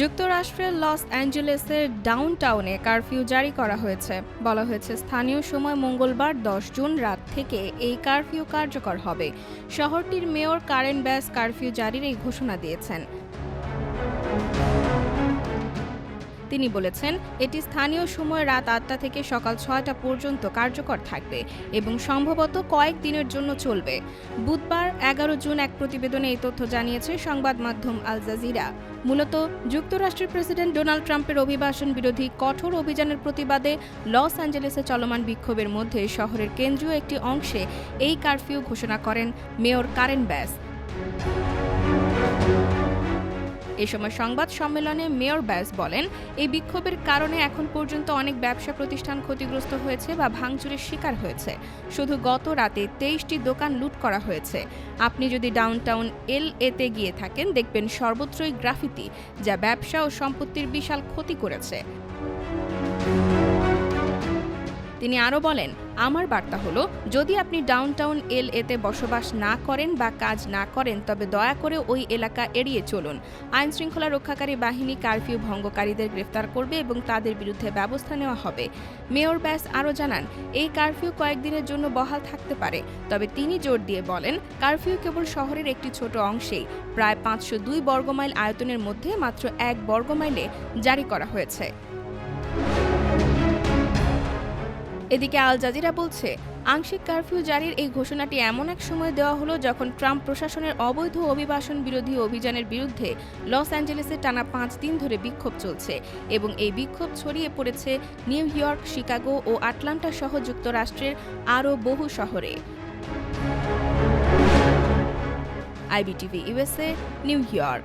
যুক্তরাষ্ট্রের লস অ্যাঞ্জেলেসের ডাউন টাউনে কারফিউ জারি করা হয়েছে। বলা হয়েছে, স্থানীয় সময় মঙ্গলবার দশ জুন রাত থেকে এই কারফিউ কার্যকর হবে। শহরটির মেয়র কারেন ব্যাস কারফিউ জারির এই ঘোষণা দিয়েছেন। তিনি বলেছেন, এটি স্থানীয় সময় রাত আটটা থেকে সকাল ছয়টা পর্যন্ত কার্যকর থাকবে এবং সম্ভবত কয়েক দিনের জন্য চলবে। বুধবার এগারো জুন এক প্রতিবেদনে এই তথ্য জানিয়েছে সংবাদ মাধ্যম আল জাজিরা। মূলত যুক্তরাষ্ট্রের প্রেসিডেন্ট ডোনাল্ড ট্রাম্পের অভিবাসন বিরোধী কঠোর অভিযানের প্রতিবাদে লস অ্যাঞ্জেলেসে চলমান বিক্ষোভের মধ্যে শহরের কেন্দ্রীয় একটি অংশে এই কারফিউ ঘোষণা করেন মেয়র কারেন ব্যাস। এ সময় সংবাদ সম্মেলনে মেয়র ব্যাস বলেন, এই বিক্ষোভের কারণে এখন পর্যন্ত অনেক ব্যবসা প্রতিষ্ঠান ক্ষতিগ্রস্ত হয়েছে বা ভাঙচুরের শিকার হয়েছে। শুধু গত রাতে তেইশটি দোকান লুট করা হয়েছে। আপনি যদি ডাউনটাউন এল এতে গিয়ে থাকেন, দেখবেন সর্বত্রই গ্রাফিতি, যা ব্যবসা ও সম্পত্তির বিশাল ক্ষতি করেছে। তিনি আরও বলেন, আমার বার্তা হলো, যদি আপনি ডাউনটাউন এল এতে বসবাস না করেন বা কাজ না করেন, তবে দয়া করে ওই এলাকা এড়িয়ে চলুন। আইন শৃঙ্খলা রক্ষাকারী বাহিনী কারফিউ ভঙ্গকারীদের গ্রেফতার করবে এবং তাদের বিরুদ্ধে ব্যবস্থা নেওয়া হবে। মেয়র ব্যাস আরও জানান, এই কারফিউ কয়েকদিনের জন্য বহাল থাকতে পারে, তবে তিনি জোর দিয়ে বলেন, কারফিউ কেবল শহরের একটি ছোট অংশেই, প্রায় পাঁচশো দুই বর্গমাইল আয়তনের মধ্যে মাত্র এক বর্গমাইলে জারি করা হয়েছে। এদিকে আল জাজিরা বলছে, আংশিক কারফিউ জারির এই ঘোষণাটি এমন এক সময় দেওয়া হলো যখন ট্রাম্প প্রশাসনের অবৈধ অভিবাসন বিরোধী অভিযানের বিরুদ্ধে লস অ্যাঞ্জেলেসে টানা পাঁচ দিন ধরে বিক্ষোভ চলছে এবং এই বিক্ষোভ ছড়িয়ে পড়েছে নিউ ইয়র্ক, শিকাগো ও আটলান্টা সহ যুক্তরাষ্ট্রের আরও বহু শহরে। IBTV USA New York.